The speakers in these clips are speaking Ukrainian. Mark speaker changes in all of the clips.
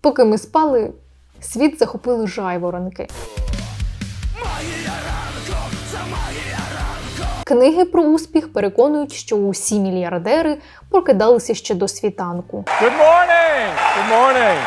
Speaker 1: Поки ми спали, світ захопили жайворонки. Книги про успіх переконують, що усі мільярдери прокидалися ще до світанку.
Speaker 2: Good morning! Good morning!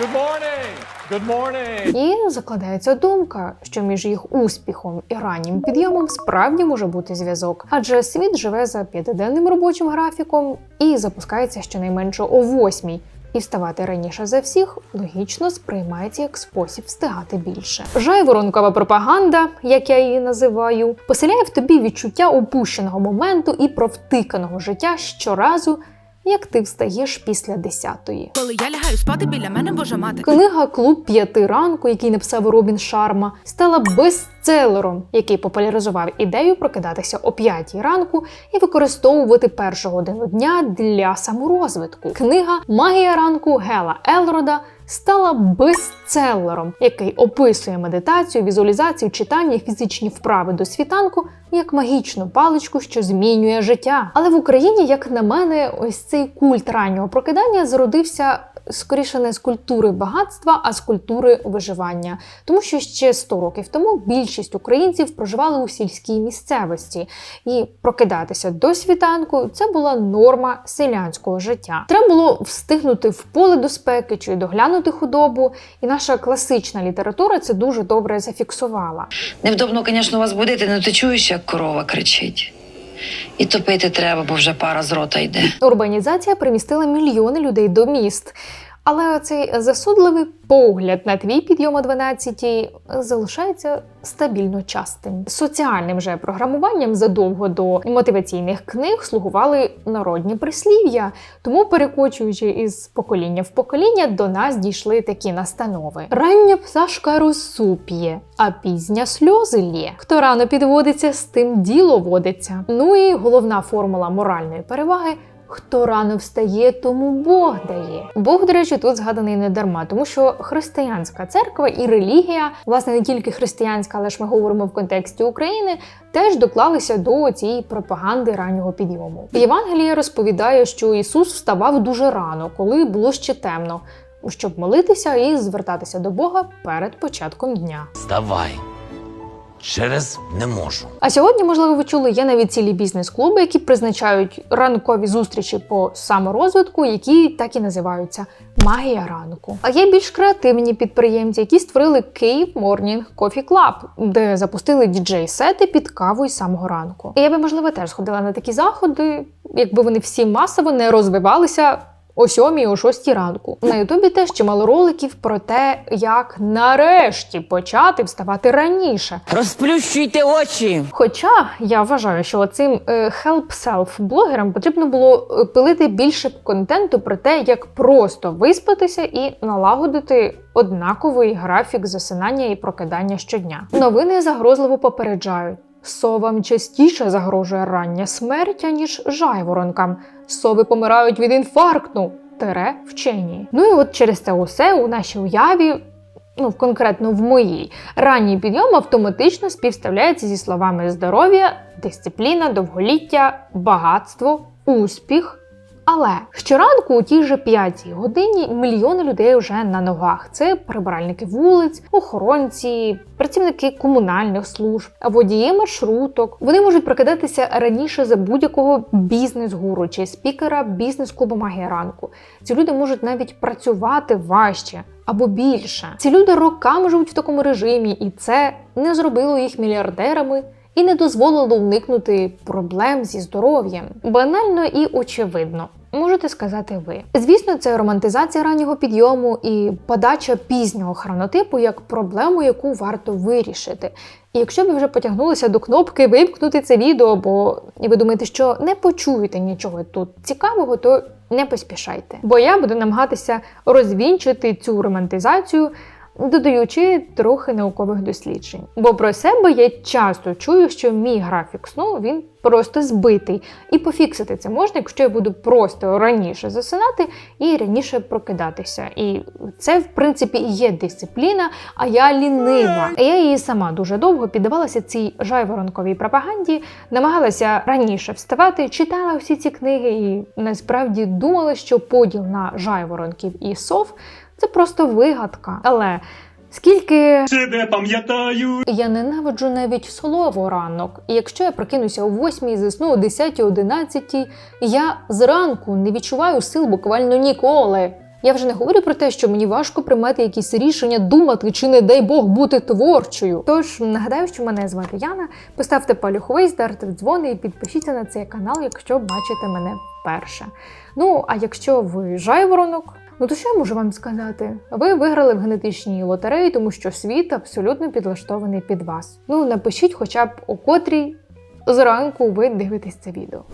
Speaker 2: Good morning! Good morning!
Speaker 1: І закладається думка, що між їх успіхом і раннім підйомом справді може бути зв'язок, адже світ живе за п'ятиденним робочим графіком і запускається щонайменше о восьмій. І вставати раніше за всіх логічно сприймається як спосіб встигати більше. Жайворонкова пропаганда, як я її називаю, поселяє в тобі відчуття опущеного моменту і провтиканого життя щоразу, як ти встаєш після десятої.
Speaker 3: Коли я лягаю спати біля мене Божа мати.
Speaker 1: Книга Клуб п'яти ранку, який написав Робін Шарма, стала бестселером, який популяризував ідею прокидатися о п'ятій ранку і використовувати першу годину дня для саморозвитку. Книга Магія ранку Гела Елрода стала бестселером, який описує медитацію, візуалізацію, читання, і фізичні вправи до світанку як магічну паличку, що змінює життя. Але в Україні, як на мене, ось цей культ раннього прокидання зародився скоріше не з культури багатства, а з культури виживання. Тому що ще 100 років тому більшість українців проживали у сільській місцевості, і прокидатися до світанку це була норма селянського життя. Треба було встигнути в поле до спеки чи доглянути худобу, і наша класична література це дуже добре зафіксувала.
Speaker 4: Невдобно, звісно, вас будити, але ти чуєш, як корова кричить. І топити треба, бо вже пара з рота йде.
Speaker 1: Урбанізація примістила мільйони людей до міст. Але цей засудливий погляд на твій підйом о 12 залишається стабільно частим. Соціальним же програмуванням задовго до мотиваційних книг слугували народні прислів'я, тому, перекочуючи із покоління в покоління, до нас дійшли такі настанови: рання пташка росу п'є, а пізня сльози лє. Хто рано підводиться, з тим діло водиться. Ну і головна формула моральної переваги. Хто рано встає, тому Бог дає. Бог, до речі, тут згаданий не дарма, тому що християнська церква і релігія, власне, не тільки християнська, але ж ми говоримо в контексті України, теж доклалися до цієї пропаганди раннього підйому. Євангеліє розповідає, що Ісус вставав дуже рано, коли було ще темно, щоб молитися і звертатися до Бога перед початком дня.
Speaker 5: Вставай. Через не можу.
Speaker 1: А сьогодні, можливо, ви чули, є навіть цілі бізнес-клуби, які призначають ранкові зустрічі по саморозвитку, які так і називаються магія ранку. А є більш креативні підприємці, які створили Київ Morning Coffee Club, де запустили діджей-сети під каву із самого ранку. І я би, можливо, теж сходила на такі заходи, якби вони всі масово не розвивалися. О сьомій, о шостій ранку на Ютубі теж чимало роликів про те, як нарешті почати вставати раніше.
Speaker 6: Розплющуйте очі.
Speaker 1: Хоча я вважаю, що цим help self блогерам потрібно було е, пилити більше контенту про те, як просто виспатися і налагодити однаковий графік засинання і прокидання щодня. Новини загрозливо попереджають. Совам частіше загрожує рання смерть, ніж жайворонкам. Сови помирають від інфаркту. Тере вчені. Ну і от через це усе у нашій уяві ну конкретно в моїй, ранній підйом автоматично співставляється зі словами здоров'я, дисципліна, довголіття, багатство, успіх. Але щоранку у тій же п'ятій годині мільйони людей вже на ногах. Це прибиральники вулиць, охоронці, працівники комунальних служб, водії маршруток. Вони можуть прокидатися раніше за будь-якого бізнес-гуру чи спікера бізнес-клубу магія ранку. Ці люди можуть навіть працювати важче. Або більше. Ці люди роками живуть в такому режимі, і це не зробило їх мільярдерами і не дозволило уникнути проблем зі здоров'ям. Банально і очевидно. Можете сказати ви. Звісно, це романтизація раннього підйому і подача пізнього хронотипу як проблему, яку варто вирішити. І якщо ви вже потягнулися до кнопки вимкнути це відео, бо ви думаєте, що не почуєте нічого тут цікавого, то не поспішайте. Бо я буду намагатися розвінчити цю романтизацію додаючи трохи наукових досліджень. Бо про себе я часто чую, що мій графік сну він просто збитий. І пофіксити це можна, якщо я буду просто раніше засинати і раніше прокидатися. І це, в принципі, є дисципліна, а я лінива. Я її сама дуже довго піддавалася цій жайворонковій пропаганді, намагалася раніше вставати, читала всі ці книги і насправді думала, що поділ на жайворонків і сов Це просто вигадка. Але скільки
Speaker 7: Себе пам'ятаю.
Speaker 1: я ненавиджу навіть слово ранок. І якщо я прокинуся о 8 засну о 10 11 я зранку не відчуваю сил буквально ніколи. Я вже не говорю про те, що мені важко приймати якісь рішення, думати чи не дай Бог бути творчою. Тож нагадаю, що мене звати Яна. Поставте палюховий, здарте дзвони і підпишіться на цей канал, якщо бачите мене вперше. Ну а якщо ви жайворонок, Ну то що я можу вам сказати? Ви виграли в генетичній лотереї, тому що світ абсолютно підлаштований під вас. Ну напишіть, хоча б о котрій зранку ви дивитесь це відео.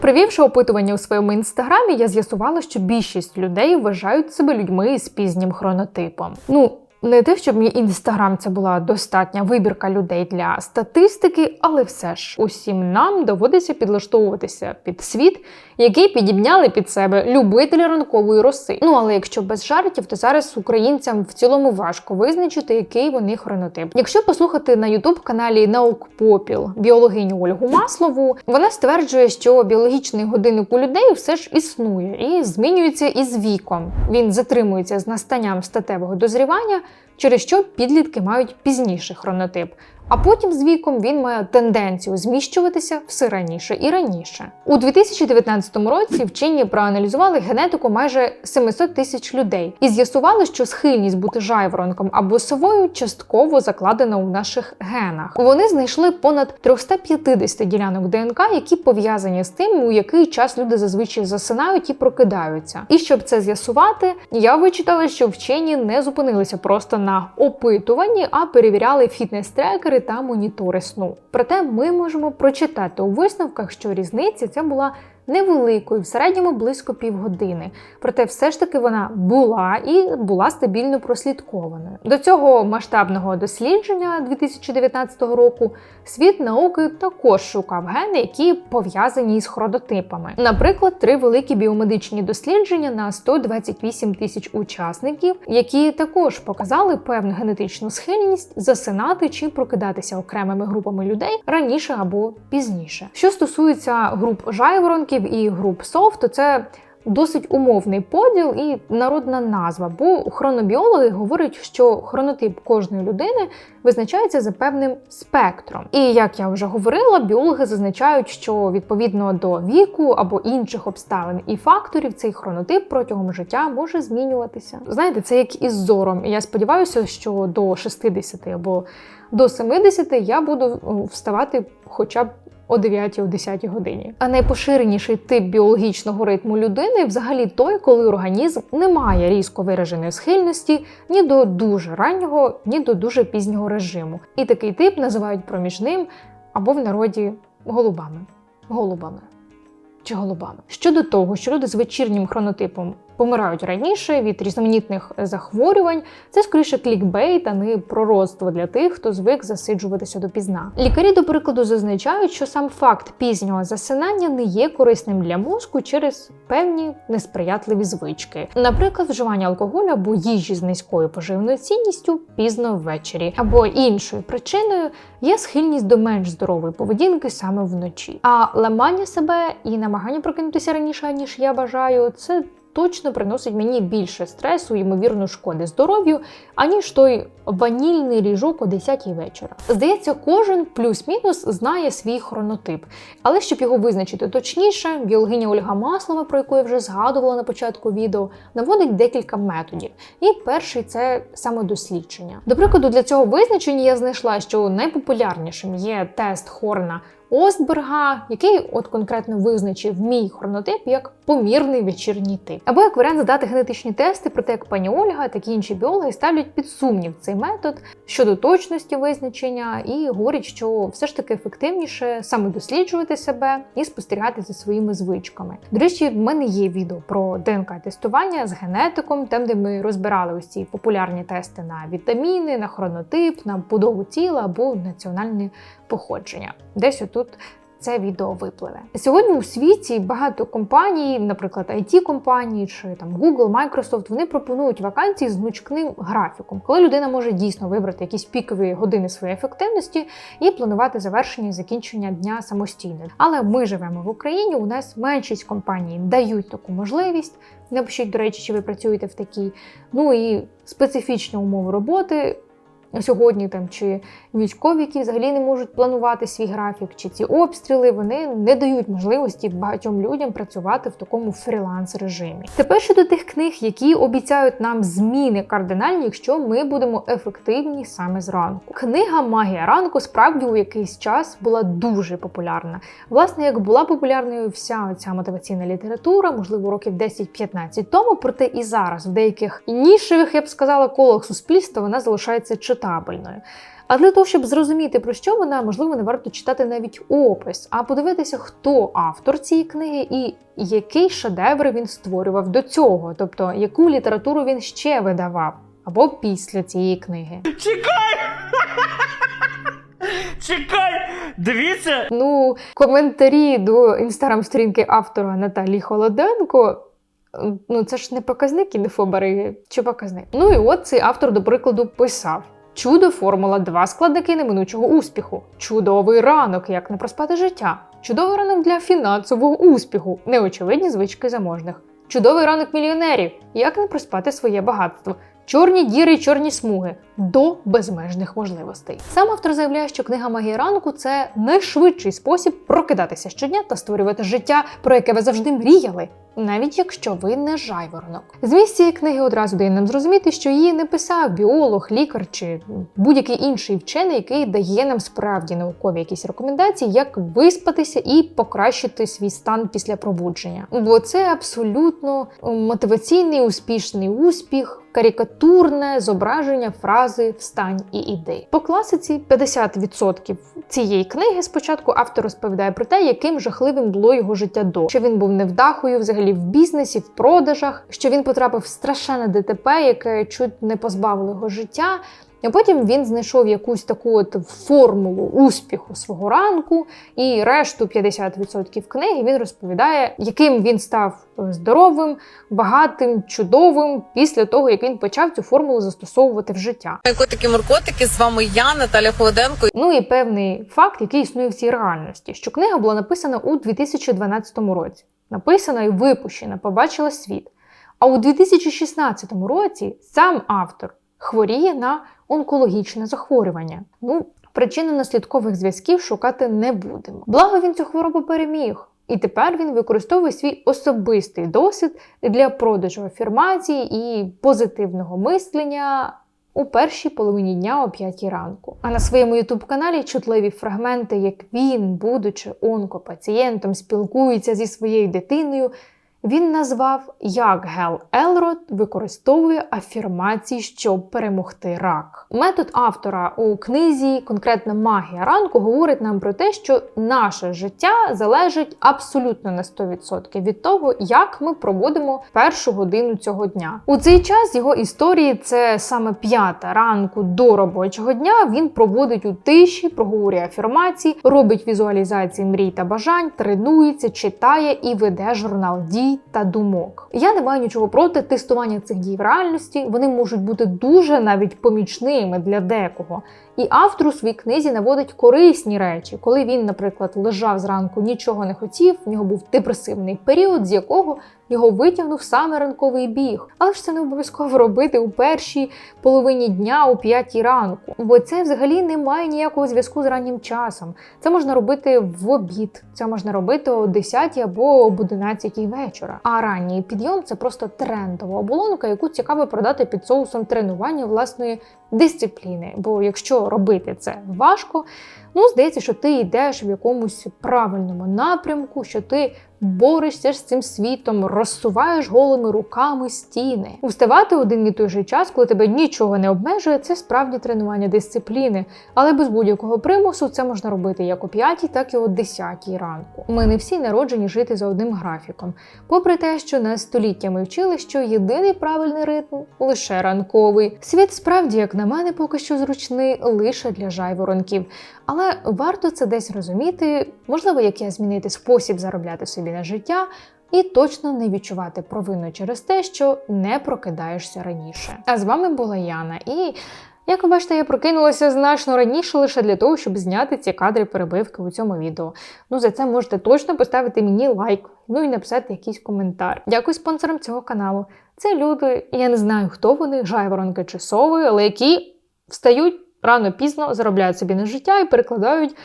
Speaker 1: Провівши опитування у своєму інстаграмі, я з'ясувала, що більшість людей вважають себе людьми з пізнім хронотипом. Ну. Не те, щоб мій інстаграм це була достатня вибірка людей для статистики, але все ж усім нам доводиться підлаштовуватися під світ, який підібняли під себе любителі ранкової роси. Ну але якщо без жартів, то зараз українцям в цілому важко визначити, який вони хронотип. Якщо послухати на ютуб каналі Наук Попіл біологиню Ольгу Маслову, вона стверджує, що біологічний годинник у людей все ж існує і змінюється із віком. Він затримується з настанням статевого дозрівання, через що підлітки мають пізніший хронотип. А потім з віком він має тенденцію зміщуватися все раніше і раніше. У 2019 році вчені проаналізували генетику майже 700 тисяч людей і з'ясували, що схильність бути жайворонком або совою частково закладена у наших генах. Вони знайшли понад 350 ділянок ДНК, які пов'язані з тим, у який час люди зазвичай засинають і прокидаються. І щоб це з'ясувати, я вичитала, що вчені не зупинилися просто на опитуванні, а перевіряли фітнес-трекери та монітори сну. Проте ми можемо прочитати у висновках, що різниця ця була невеликою, в середньому близько півгодини. Проте все ж таки вона була і була стабільно прослідкованою. До цього масштабного дослідження 2019 року світ науки також шукав гени, які пов'язані із хронотипами. Наприклад, три великі біомедичні дослідження на 128 тисяч учасників, які також показали певну генетичну схильність засинати чи прокидатися окремими групами людей раніше або пізніше. Що стосується груп жайворонків і груп сов, це досить умовний поділ і народна назва, бо хронобіологи говорять, що хронотип кожної людини визначається за певним спектром. І як я вже говорила, біологи зазначають, що відповідно до віку або інших обставин і факторів цей хронотип протягом життя може змінюватися. Знаєте, це як із зором. Я сподіваюся, що до 60 або до 70 я буду е, вставати хоча б о 9 о 10 годині. А найпоширеніший тип біологічного ритму людини взагалі той, коли організм не має різко вираженої схильності ні до дуже раннього, ні до дуже пізнього режиму. І такий тип називають проміжним або в народі голубами. Голубами. Чи голубами. Щодо того, що люди з вечірнім хронотипом помирають раніше від різноманітних захворювань, це скоріше клікбейт, а не пророцтво для тих, хто звик засиджуватися допізна. Лікарі, до прикладу, зазначають, що сам факт пізнього засинання не є корисним для мозку через певні несприятливі звички, наприклад, вживання алкоголю або їжі з низькою поживною цінністю пізно ввечері, або іншою причиною є схильність до менш здорової поведінки саме вночі. А ламання себе і намагання прокинутися раніше, ніж я бажаю, це точно приносить мені більше стресу, ймовірно, шкоди здоров'ю, аніж той ванільний ріжок о 10-й вечора. Здається, кожен плюс-мінус знає свій хронотип. Але щоб його визначити точніше, біологиня Ольга Маслова, про яку я вже згадувала на початку відео, наводить декілька методів. І перший це самодослідження. До прикладу, для цього визначення я знайшла, що найпопулярнішим є тест Хорна Остберга, який от конкретно визначив мій хронотип як помірний вечірній тип. Або як варіант здати генетичні тести, проте як пані Ольга, так і інші біологи ставлять під сумнів цей метод щодо точності визначення і говорять, що все ж таки ефективніше саме досліджувати себе і спостерігати за своїми звичками. До речі, в мене є відео про ДНК-тестування з генетиком, там де ми розбирали ось ці популярні тести на вітаміни, на хронотип, на будову тіла або національне походження. Десь отут це відео випливе. Сьогодні у світі багато компаній, наприклад, it компанії чи там Google, Microsoft, вони пропонують вакансії з гнучкним графіком, коли людина може дійсно вибрати якісь пікові години своєї ефективності і планувати завершення і закінчення дня самостійно. Але ми живемо в Україні. У нас меншість компаній дають таку можливість. Напишіть, до речі, чи ви працюєте в такій. Ну і специфічні умови роботи сьогодні там чи військові, які взагалі не можуть планувати свій графік, чи ці обстріли вони не дають можливості багатьом людям працювати в такому фріланс-режимі. Тепер щодо тих книг, які обіцяють нам зміни кардинальні, якщо ми будемо ефективні саме зранку. Книга Магія ранку справді у якийсь час була дуже популярна. Власне, як була популярною вся ця мотиваційна література, можливо, років 10-15 тому, проте і зараз в деяких нішевих, я б сказала, колах суспільства вона залишається читабельною. А для того, щоб зрозуміти про що вона, можливо, не варто читати навіть опис, а подивитися, хто автор цієї книги і який шедевр він створював до цього, тобто яку літературу він ще видавав або після цієї книги. Чекай!
Speaker 7: Чекай, Дивіться!
Speaker 1: Ну, коментарі до інстаграм-сторінки автора Наталії Холоденко. Ну, це ж не показник інфобариги, чи показник. Ну і от цей автор, до прикладу, писав: Чудо формула, два складники неминучого успіху. Чудовий ранок, як не проспати життя. Чудовий ранок для фінансового успіху, неочевидні звички заможних. Чудовий ранок мільйонерів, як не проспати своє багатство. Чорні діри й чорні смуги до безмежних можливостей. Сам автор заявляє, що книга Магія ранку це найшвидший спосіб прокидатися щодня та створювати життя, про яке ви завжди мріяли, навіть якщо ви не жайворонок. Зміст цієї книги одразу дає нам зрозуміти, що її не писав біолог, лікар чи будь-який інший вчений, який дає нам справді наукові якісь рекомендації, як виспатися і покращити свій стан після пробудження. Бо це абсолютно мотиваційний успішний успіх. Карикатурне зображення фрази Встань і іди. По класиці 50% цієї книги спочатку автор розповідає про те, яким жахливим було його життя до що він був невдахою, взагалі в бізнесі, в продажах, що він потрапив в страшенне ДТП, яке чуть не позбавило його життя. А потім він знайшов якусь таку от формулу успіху свого ранку, і решту 50% книги він розповідає, яким він став здоровим, багатим, чудовим після того, як він почав цю формулу застосовувати в життя.
Speaker 8: Котики моркотики з вами я, Наталя Холоденко.
Speaker 1: Ну і певний факт, який існує в цій реальності, що книга була написана у 2012 році. Написана і випущена, побачила світ. А у 2016 році сам автор хворіє на онкологічне захворювання. Ну, причинно-наслідкових зв'язків шукати не будемо. Благо він цю хворобу переміг. І тепер він використовує свій особистий досвід для продажу афірмації і позитивного мислення у першій половині дня о 5 ранку. А на своєму ютуб-каналі чутливі фрагменти, як він, будучи онкопацієнтом, спілкується зі своєю дитиною. Він назвав, як Гел Елрод використовує афірмації, щоб перемогти рак. Метод автора у книзі, конкретно магія ранку, говорить нам про те, що наше життя залежить абсолютно на 100% від того, як ми проводимо першу годину цього дня. У цей час його історії це саме п'ята ранку до робочого дня. Він проводить у тиші, проговорює афірмації, робить візуалізації мрій та бажань, тренується, читає і веде журнал дій та думок. Я не маю нічого проти тестування цих дій в реальності. Вони можуть бути дуже навіть помічними для декого. І автор у своїй книзі наводить корисні речі, коли він, наприклад, лежав зранку, нічого не хотів, в нього був депресивний період, з якого його витягнув саме ранковий біг. Але ж це не обов'язково робити у першій половині дня, у п'ятій ранку, бо це взагалі не має ніякого зв'язку з раннім часом. Це можна робити в обід, це можна робити о 10 або об 11 вечора. А ранній підйом це просто трендова оболонка, яку цікаво продати під соусом тренування власної дисципліни. Бо якщо робити це важко, ну здається, що ти йдеш в якомусь правильному напрямку, що ти борешся з цим світом, розсуваєш голими руками стіни. Уставати один і той же час, коли тебе нічого не обмежує, це справді тренування дисципліни. Але без будь-якого примусу це можна робити як о 5, так і о 10 ранку. Ми не всі народжені жити за одним графіком. Попри те, що нас століттями вчили, що єдиний правильний ритм лише ранковий. Світ справді як на мене, поки що зручний лише для жайворонків. Але варто це десь розуміти, можливо, як я змінити спосіб заробляти собі на життя, і точно не відчувати провину через те, що не прокидаєшся раніше. А з вами була Яна. І як ви бачите, я прокинулася значно раніше лише для того, щоб зняти ці кадри перебивки у цьому відео. Ну за це можете точно поставити мені лайк, ну і написати якийсь коментар. Дякую спонсорам цього каналу. Це люди, я не знаю, хто вони, жайворонки чи сови, але які встають рано пізно, заробляють собі на життя і перекладають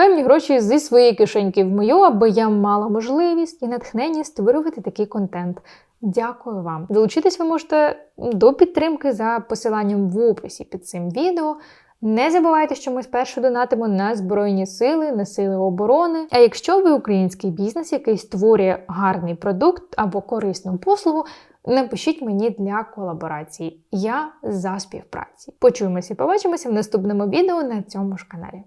Speaker 1: певні гроші зі своєї кишеньки в мою, аби я мала можливість і натхнення створювати такий контент. Дякую вам. Долучитись ви можете до підтримки за посиланням в описі під цим відео. Не забувайте, що ми спершу донатимо на Збройні сили, на сили оборони. А якщо ви український бізнес, який створює гарний продукт або корисну послугу, напишіть мені для колаборації. Я за співпраці. Почуємося і побачимося в наступному відео на цьому ж каналі.